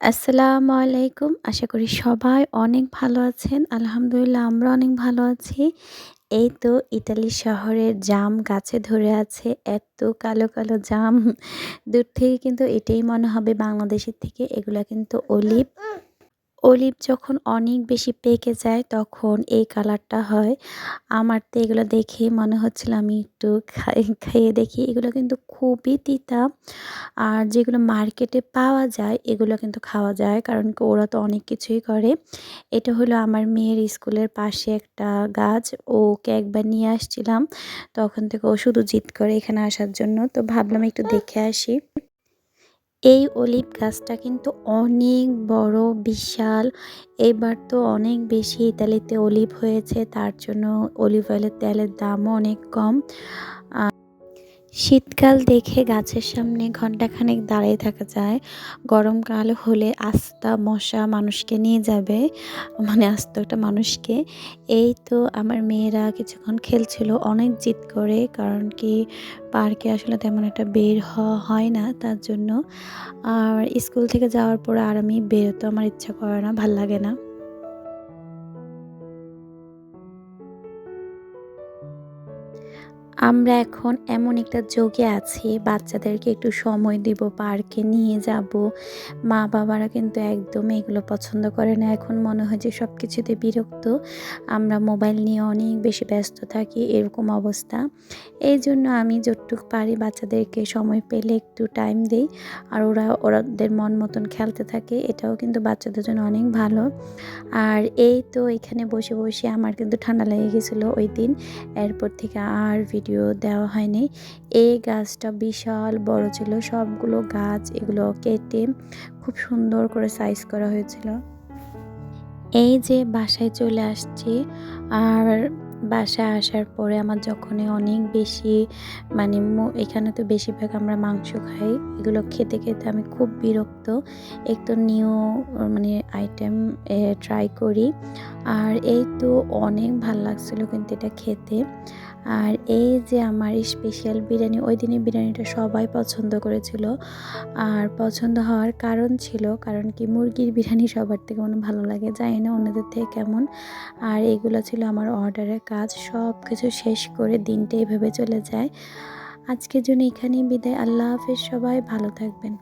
আসসালামু আলাইকুম। আশা করি সবাই অনেক ভালো আছেন। আলহামদুলিল্লাহ, আমরা অনেক ভালো আছি। এই তো ইতালি শহরের জাম গাছে ধরে আছে, এত কালো কালো জাম। দূর থেকে কিন্তু এটাই মনে হবে বাংলাদেশের থেকে। এগুলা কিন্তু অলিভ। অলিভ যখন অনেক বেশি পেকে যায় তখন এই কালারটা হয়। আমার তো এগুলো দেখে মনে হচ্ছিল আমি একটু খাইয়ে দেখি। এগুলো কিন্তু খুবই তিতা। আর যেগুলো মার্কেটে পাওয়া যায়, এগুলো কিন্তু খাওয়া যায়। কারণ ওরা তো অনেক কিছুই করে। এটা হলো আমার মেয়ের স্কুলের পাশে একটা গাছ। ওকে একবার নিয়ে আসছিলাম। তখন থেকে ও শুধু জিদ করে এখানে আসার জন্য। তো ভাবলাম একটু দেখে আসি। এই অলিভ গাছটা কিন্তু অনেক বড়, বিশাল। এবার তো অনেক বেশি ইতালিতে অলিভ হয়েছে, তার জন্য অলিভ অয়েলের তেলের দামও অনেক কম। শীতকাল দেখে গাছের সামনে ঘন্টাখানেক দাঁড়িয়ে থাকা যায়। গরমকাল হলে আস্তা মশা মানুষকে নিয়ে যাবে। মানে আস্ত একটা মানুষকে। এই তো আমার মেয়েরা কিছুক্ষণ খেলছিল, অনেক জিদ করে, কারণ কি পার্কে আসলে তেমন একটা বের হওয়া হয় না তার জন্য। আর স্কুল থেকে যাওয়ার পর আর আমি বেরোতে আমার ইচ্ছা করে না, ভালো লাগে না। আমরা এখন এমন একটা যোগে আছি, বাচ্চাদেরকে একটু সময় দিব, পার্কে নিয়ে যাব। মা বাবারা কিন্তু একদম এগুলো পছন্দ করে না। এখন মনে হয় যে সব কিছুতে বিরক্ত। আমরা মোবাইল নিয়ে অনেক বেশি ব্যস্ত থাকি, এরকম অবস্থা। এই জন্য আমি যতটুকু পারি বাচ্চাদেরকে সময় পেলে একটু টাইম দিই। আর ওরা, ওরাদের মন মতন খেলতে থাকে, এটাও কিন্তু বাচ্চাদের জন্য অনেক ভালো। আর এই তো এখানে বসে বসে আমার কিন্তু ঠান্ডা লেগে গেছিল ওই দিন। এরপর থেকে আর ভিডিও ভিডিও দেওয়া হয়নি। এই গাছটা বিশাল, বড় ছিল। সবগুলো গাছ এগুলো কেটে খুব সুন্দর করে সাইজ করা হয়েছিল। এই যে বাসায় চলে আসছি, আর বাসায় আসার পরে আমার যখনই অনেক বেশি মানে এখানে তো বেশিরভাগ আমরা মাংস খাই, এগুলো খেতে খেতে আমি খুব বিরক্ত। একটু নিউ মানে আইটেম ট্রাই করি। আর এই তো অনেক ভালো লাগছিল কিন্তু এটা খেতে। আর এই যে আমার স্পেশাল বিরিয়ানি, ওই দিনের বিরিয়ানিটা সবাই পছন্দ করেছিল। আর পছন্দ হওয়ার কারণ ছিল, কারণ কি মুরগির বিরিয়ানি সবার থেকে মনে ভালো লাগে, জানি না অন্যদের থেকে কেমন। আর এগুলো ছিল আমার অর্ডারের কাজ সব কিছু শেষ করে দিনটা এভাবে চলে যায়। আজকের জন্য এখানেই বিদায়, আল্লাহ হাফেজ, সবাই ভালো থাকবেন।